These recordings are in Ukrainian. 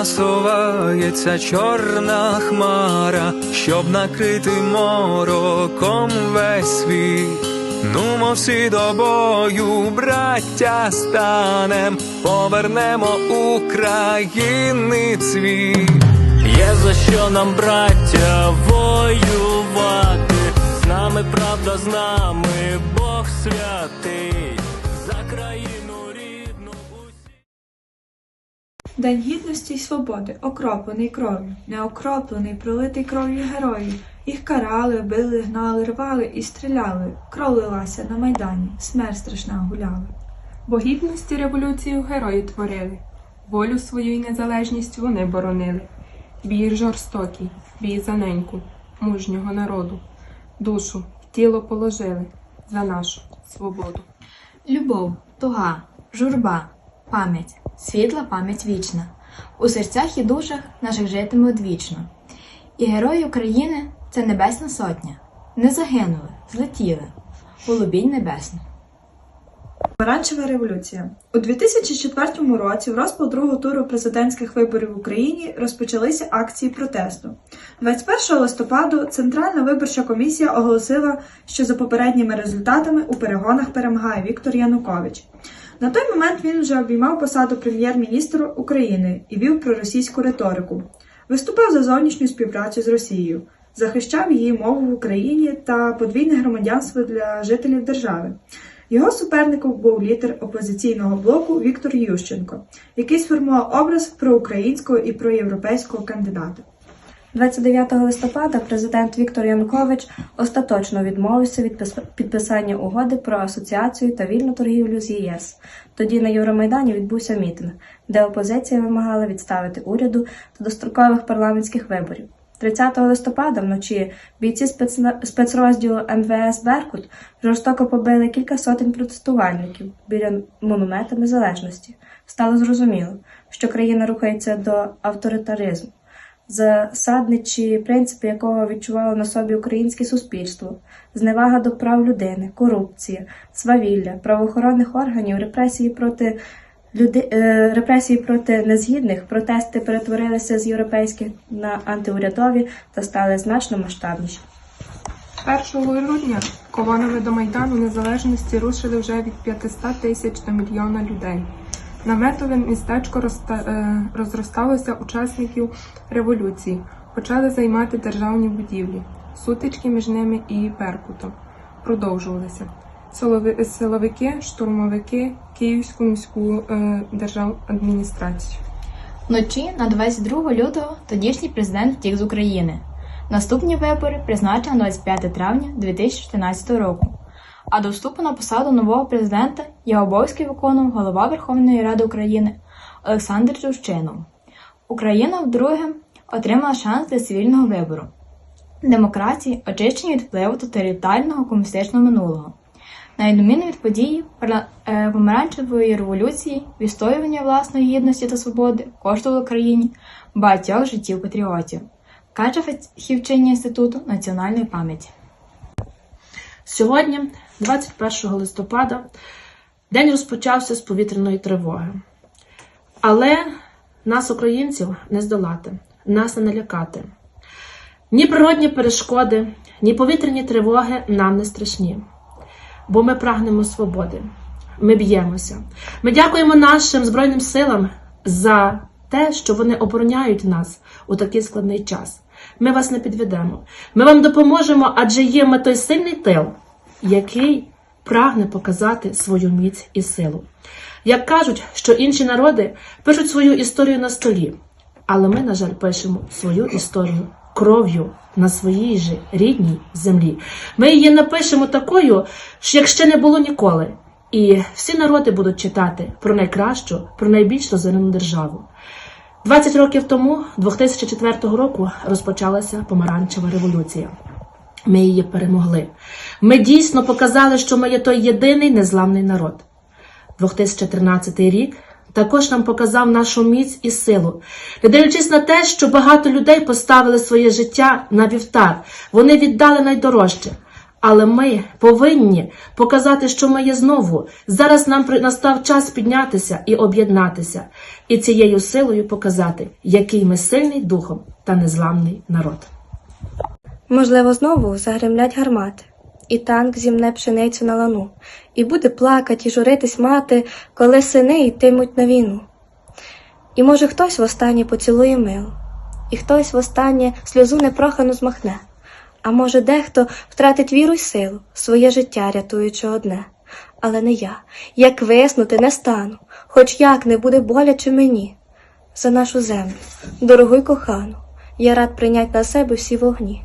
насувається чорна хмара, щоб накрити мороком весь світ. Нумо всі до бою, браття станем, повернемо України цвіт. Є за що нам, браття, воювати. З нами правда, з нами Бог святий, День гідності й свободи, окроплений кров'ю, не окроплений, пролитий кров'ю героїв. Їх карали, били, гнали, рвали і стріляли. Кров лилася на майдані, смерть страшна гуляла. Бо гідності революцію герої творили, волю свою й незалежність вони боронили. Бій жорстокий, бій за неньку, мужнього народу, душу тіло положили за нашу свободу. Любов, туга, журба, пам'ять, світла пам'ять вічна. У серцях і душах наших житиме одвічно. І герої України це небесна сотня. Не загинули, злетіли. Голубінь небесну. Помаранчева революція у 2004 році, в розпал другого туру президентських виборів в Україні, розпочалися акції протесту. 21 листопаду Центральна виборча комісія оголосила, що за попередніми результатами у перегонах перемагає Віктор Янукович. На той момент він вже обіймав посаду прем'єр-міністра України і вів проросійську риторику. Виступав за зовнішню співпрацю з Росією, захищав її мову в Україні та подвійне громадянство для жителів держави. Його суперником був лідер опозиційного блоку Віктор Ющенко, який сформував образ проукраїнського і проєвропейського кандидата. 29 листопада президент Віктор Янукович остаточно відмовився від пис- підписання угоди про асоціацію та вільну торгівлю з ЄС. Тоді на Євромайдані відбувся мітинг, де опозиція вимагала відставити уряду та дострокових парламентських виборів. 30 листопада вночі бійці спецрозділу МВС Беркут жорстоко побили кілька сотень протестувальників біля монумента незалежності. Стало зрозуміло, що країна рухається до авторитаризму засадничі принципи якого відчувало на собі українське суспільство, зневага до прав людини, корупція, свавілля, правоохоронних органів, репресії проти люди, е, репресії проти незгідних, протести перетворилися з європейських на антиурядові та стали значно масштабніші. 1 грудня колонами до Майдану Незалежності рушили вже від 500 тисяч до мільйона людей. Наметове містечко е, розросталося учасників революції, почали займати державні будівлі. Сутички між ними і Беркутом продовжувалися. Силовики, штурмовики, Київську міську е, держадміністрацію. Вночі на 22 лютого тодішній президент втік з України. Наступні вибори призначено 25 травня 2014 року. А до вступу на посаду нового президента його обов'язки виконував голова Верховної Ради України Олександр Турчинов. Україна вдруге отримала шанс для цивільного вибору, демократії, очищення від впливу тоталітарного комуністичного минулого. На відміну від події е, помаранчевої революції, відстоювання власної гідності та свободи коштувало країні багатьох життів патріотів, каже фахівчиня Інституту національної пам'яті. Сьогодні, 21 листопада, день розпочався з повітряної тривоги. Але нас, українців, не здолати, нас не налякати. Ні природні перешкоди, ні повітряні тривоги нам не страшні, бо ми прагнемо свободи. Ми б'ємося. Ми дякуємо нашим Збройним силам за те, що вони обороняють нас у такий складний час. Ми вас не підведемо. Ми вам допоможемо, адже є ми той сильний тил, який прагне показати свою міць і силу. Як кажуть, що інші народи пишуть свою історію на столі, але ми, на жаль, пишемо свою історію кров'ю на своїй же рідній землі. Ми її напишемо такою, що як ще не було ніколи. І всі народи будуть читати про найкращу, про найбільш розвинену державу. 20 років тому, 2004 року, розпочалася помаранчева революція. Ми її перемогли. Ми дійсно показали, що ми є той єдиний незламний народ. 2013 рік також нам показав нашу міць і силу, не дивлячись на те, що багато людей поставили своє життя на вівтар, вони віддали найдорожче. Але ми повинні показати, що ми є знову. Зараз нам настав час піднятися і об'єднатися, і цією силою показати, який ми сильний духом та незламний народ. Можливо, знову загремлять гармати, і танк зімне пшеницю на лану, і буде плакать і журитись мати, коли сини йтимуть на війну. І може хтось востаннє поцілує мило, і хтось востаннє сльозу непрохану змахне, а може дехто втратить віру й силу, своє життя рятуючи одне. Але не я, як виснути не стану, хоч як не буде боляче мені. За нашу землю, дорогу й кохану, я рад прийнять на себе всі вогні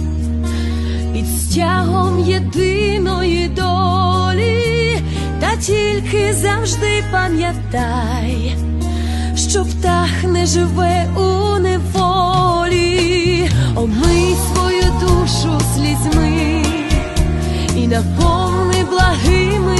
під стягом єдиної долі, та тільки завжди пам'ятай, що птах не живе у неволі, омий свою душу слізьми і наповни благими